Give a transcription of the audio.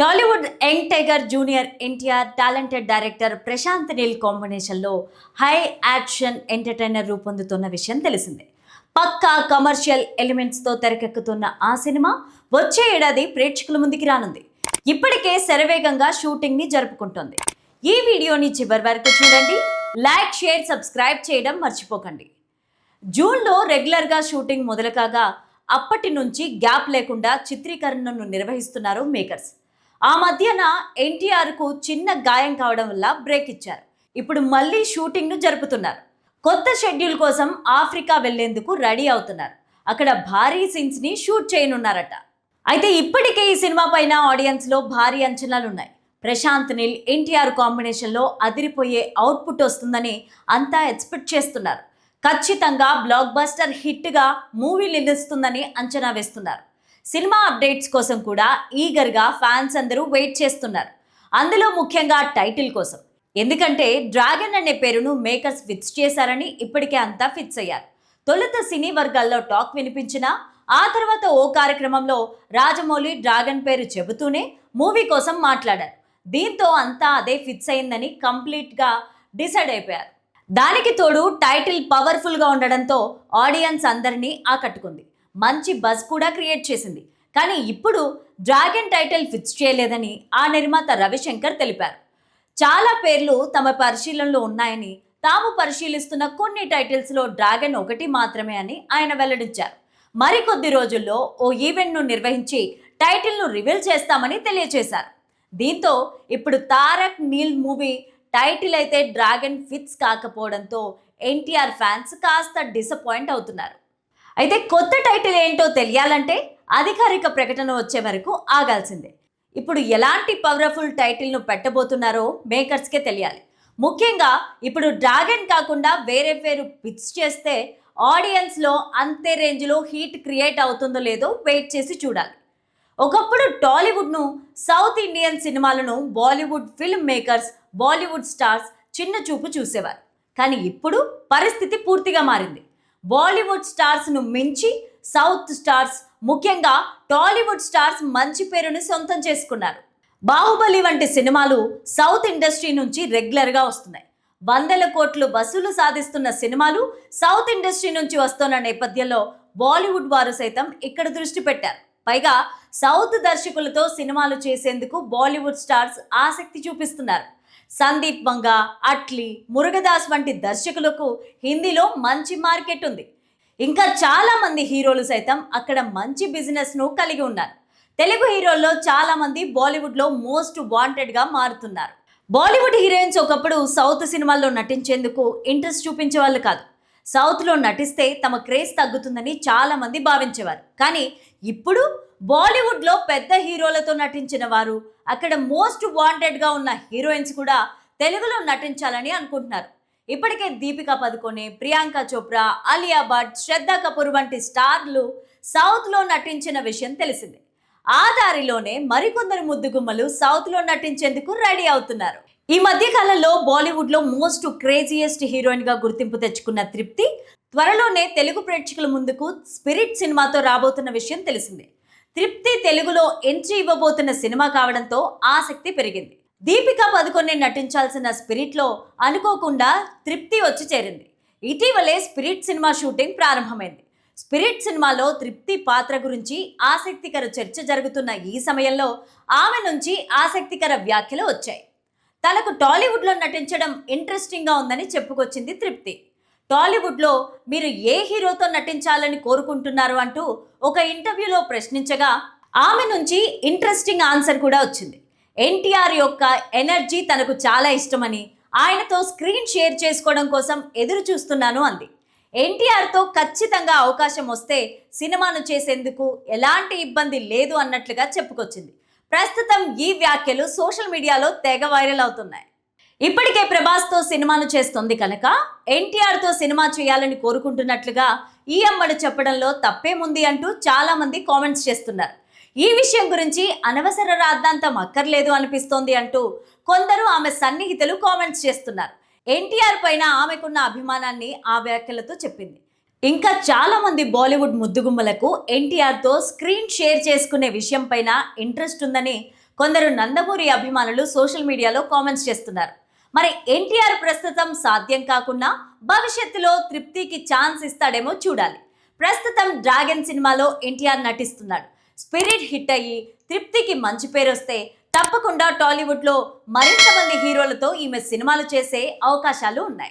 Tollywood young tiger junior NTR talented director Prashanth Neel కాంబినేషన్లో high action entertainer రూపొందుతున్న విషయం తెలిసిందే. పక్కా కమర్షియల్ ఎలిమెంట్స్తో తెరకెక్కుతున్న ఆ సినిమా వచ్చే ఏడాది ప్రేక్షకుల ముందుకి రానుంది. ఇప్పటికే శరవేగంగా షూటింగ్ని జరుపుకుంటోంది. ఈ వీడియోని చివరి వరకు చూడండి. లైక్ షేర్ సబ్స్క్రైబ్ చేయడం మర్చిపోకండి. జూన్లో రెగ్యులర్గా షూటింగ్ మొదలు కాగా అప్పటి నుంచి గ్యాప్ లేకుండా చిత్రీకరణను నిర్వహిస్తున్నారు మేకర్స్. ఆ మధ్యన ఎన్టీఆర్కు చిన్న గాయం కావడం వల్ల బ్రేక్ ఇచ్చారు. ఇప్పుడు మళ్ళీ షూటింగ్ను జరుపుతున్నారు. కొత్త షెడ్యూల్ కోసం ఆఫ్రికా వెళ్ళేందుకు రెడీ అవుతున్నారు. అక్కడ భారీ సీన్స్ని షూట్ చేయనున్నారట. అయితే ఇప్పటికే ఈ సినిమా పైన ఆడియన్స్లో భారీ అంచనాలు ఉన్నాయి ప్రశాంత్ నీల్ ఎన్టీఆర్ కాంబినేషన్లో అదిరిపోయే అవుట్పుట్ వస్తుందని అంతా ఎక్స్పెక్ట్ చేస్తున్నారు. ఖచ్చితంగా బ్లాక్ బస్టర్ హిట్గా మూవీ నిలుస్తుందని అంచనా వేస్తున్నారు. సినిమా అప్డేట్స్ కోసం కూడా ఈగర్గా ఫ్యాన్స్ అందరూ వెయిట్ చేస్తున్నారు. అందులో ముఖ్యంగా టైటిల్ కోసం. ఎందుకంటే డ్రాగన్ అనే పేరును మేకర్స్ ఫిక్స్ చేశారని ఇప్పటికే అంతా ఫిక్స్ అయ్యారు. తొలుత సినీ వర్గాల్లో టాక్ వినిపించినా ఆ తర్వాత ఓ కార్యక్రమంలో రాజమౌళి డ్రాగన్ పేరు చెబుతూనే మూవీ కోసం మాట్లాడారు. దీంతో అంతా అదే ఫిక్స్ అయిందని కంప్లీట్గా డిసైడ్ అయిపోయారు. దానికి తోడు టైటిల్ పవర్ఫుల్గా ఉండడంతో ఆడియన్స్ అందరినీ ఆకట్టుకుంది. మంచి బజ్ కూడా క్రియేట్ చేసింది. కానీ ఇప్పుడు డ్రాగన్ టైటిల్ ఫిక్స్ చేయలేదని ఆ నిర్మాత రవిశంకర్ తెలిపారు. చాలా పేర్లు తమ పరిశీలనలో ఉన్నాయని తాము పరిశీలిస్తున్న కొన్ని టైటిల్స్లో డ్రాగన్ ఒకటి మాత్రమే అని ఆయన వెల్లడించారు. మరికొద్ది రోజుల్లో ఓ ఈవెంట్ను నిర్వహించి టైటిల్ను రివీల్ చేస్తామని తెలియజేశారు దీంతో ఇప్పుడు తారక్ నీల్ మూవీ టైటిల్ అయితే డ్రాగన్ ఫిట్స్ కాకపోవడంతో ఎన్టీఆర్ ఫ్యాన్స్ కాస్త డిసప్పాయింట్ అవుతున్నారు. అయితే కొత్త టైటిల్ ఏంటో తెలియాలంటే అధికారిక ప్రకటన వచ్చే వరకు ఆగాల్సిందే. ఇప్పుడు ఎలాంటి పవర్ఫుల్ టైటిల్ను పెట్టబోతున్నారో మేకర్స్కే తెలియాలి. ముఖ్యంగా ఇప్పుడు డ్రాగన్ కాకుండా వేరే పేరు పిచ్ చేస్తే ఆడియన్స్లో అంతే రేంజ్లో హీట్ క్రియేట్ అవుతుందో లేదో వెయిట్ చేసి చూడాలి. ఒకప్పుడు టాలీవుడ్ను సౌత్ ఇండియన్ సినిమాలను Bollywood film makers Bollywood stars చిన్న చూపు చూసేవారు. కానీ ఇప్పుడు పరిస్థితి పూర్తిగా మారింది. బాలీవుడ్ స్టార్స్ను మించి సౌత్ స్టార్స్ ముఖ్యంగా టాలీవుడ్ స్టార్స్ మంచి పేరుని సొంతం చేసుకున్నారు. బాహుబలి వంటి సినిమాలు సౌత్ ఇండస్ట్రీ నుంచి రెగ్యులర్గా వస్తున్నాయి. వందల కోట్లు వసూలు సాధిస్తున్న సినిమాలు సౌత్ ఇండస్ట్రీ నుంచి వస్తున్న నేపథ్యంలో బాలీవుడ్ వారు సైతం ఇక్కడ దృష్టి పెట్టారు. పైగా సౌత్ దర్శకులతో సినిమాలు చేసేందుకు బాలీవుడ్ స్టార్స్ ఆసక్తి చూపిస్తున్నారు. సందీప్ వంగ అట్లీ మురుగదాస్ వంటి దర్శకులకు హిందీలో మంచి మార్కెట్ ఉంది. ఇంకా చాలామంది హీరోలు సైతం అక్కడ మంచి బిజినెస్ను కలిగి ఉన్నారు. తెలుగు హీరోల్లో చాలామంది బాలీవుడ్లో మోస్ట్ వాంటెడ్గా మారుతున్నారు. బాలీవుడ్ హీరోయిన్స్ ఒకప్పుడు సౌత్ సినిమాల్లో నటించేందుకు ఇంట్రెస్ట్ చూపించే వాళ్ళు కాదు. సౌత్లో నటిస్తే తమ క్రేజ్ తగ్గుతుందని చాలామంది భావించేవారు. కానీ ఇప్పుడు బాలీవుడ్లో పెద్ద హీరోలతో నటించిన వారు అక్కడ మోస్ట్ వాంటెడ్గా ఉన్న హీరోయిన్స్ కూడా తెలుగులో నటించాలని అనుకుంటున్నారు. ఇప్పటికే దీపికా పదుకొనే ప్రియాంక చోప్రా అలియా భట్ శ్రద్ధా కపూర్ వంటి స్టార్లు సౌత్లో నటించిన విషయం తెలిసిందే. ఆ దారిలోనే మరికొందరు ముద్దుగుమ్మలు సౌత్లో నటించేందుకు రెడీ అవుతున్నారు. ఈ మధ్య కాలంలో బాలీవుడ్లో మోస్ట్ క్రేజియస్ట్ హీరోయిన్గా గుర్తింపు తెచ్చుకున్న తృప్తి త్వరలోనే తెలుగు ప్రేక్షకుల ముందుకు స్పిరిట్ సినిమాతో రాబోతున్న విషయం తెలిసిందే. తృప్తి తెలుగులో ఎంట్రీ ఇవ్వబోతున్న సినిమా కావడంతో ఆసక్తి పెరిగింది. దీపికా పదుకొనే నటించాల్సిన స్పిరిట్లో అనుకోకుండా తృప్తి వచ్చి చేరింది. ఇటీవలే స్పిరిట్ సినిమా షూటింగ్ ప్రారంభమైంది. స్పిరిట్ సినిమాలో తృప్తి పాత్ర గురించి ఆసక్తికర చర్చ జరుగుతున్న ఈ సమయంలో ఆమె నుంచి ఆసక్తికర వ్యాఖ్యలు వచ్చాయి. తనకు టాలీవుడ్లో నటించడం ఇంట్రెస్టింగ్గా ఉందని చెప్పుకొచ్చింది తృప్తి. టాలీవుడ్లో మీరు ఏ హీరోతో నటించాలని కోరుకుంటున్నారు అంటూ ఒక ఇంటర్వ్యూలో ప్రశ్నించగా ఆమె నుంచి ఇంట్రెస్టింగ్ ఆన్సర్ కూడా వచ్చింది. ఎన్టీఆర్ యొక్క ఎనర్జీ తనకు చాలా ఇష్టమని ఆయనతో స్క్రీన్ షేర్ చేసుకోవడం కోసం ఎదురు చూస్తున్నాను అంది. ఎన్టీఆర్తో ఖచ్చితంగా అవకాశం వస్తే సినిమాను చేసేందుకు ఎలాంటి ఇబ్బంది లేదు అన్నట్లుగా చెప్పుకొచ్చింది. ప్రస్తుతం ఈ వ్యాఖ్యలు సోషల్ మీడియాలో తెగ వైరల్ అవుతున్నాయి. ఇప్పటికే ప్రభాస్తో సినిమాను చేస్తుంది కనుక ఎన్టీఆర్తో సినిమా చేయాలని కోరుకుంటున్నట్లుగా ఈ అమ్మడు చెప్పడంలో తప్పేముంది అంటూ చాలామంది కామెంట్స్ చేస్తున్నారు. ఈ విషయం గురించి అనవసర రాద్దాంతం అక్కర్లేదు అనిపిస్తోంది అంటూ కొందరు ఆమె సన్నిహితులు కామెంట్స్ చేస్తున్నారు. ఎన్టీఆర్ పైన ఆమెకున్న అభిమానాన్ని ఆ వ్యాఖ్యలతో చెప్పింది. ఇంకా చాలామంది బాలీవుడ్ ముద్దుగుమ్మలకు ఎన్టీఆర్తో స్క్రీన్ షేర్ చేసుకునే విషయం పైన ఇంట్రెస్ట్ ఉందని కొందరు నందమూరి అభిమానులు సోషల్ మీడియాలో కామెంట్స్ చేస్తున్నారు. మరి ఎన్టీఆర్ ప్రస్తుతం సాధ్యం కాకుండా భవిష్యత్తులో తృప్తికి ఛాన్స్ ఇస్తాడేమో చూడాలి. ప్రస్తుతం డ్రాగన్ సినిమాలో ఎన్టీఆర్ నటిస్తున్నాడు. స్పిరిట్ హిట్ అయ్యి తృప్తికి మంచి పేరు వస్తే తప్పకుండా టాలీవుడ్లో మరింత మంది హీరోలతో ఈమె సినిమాలు చేసే అవకాశాలు ఉన్నాయి.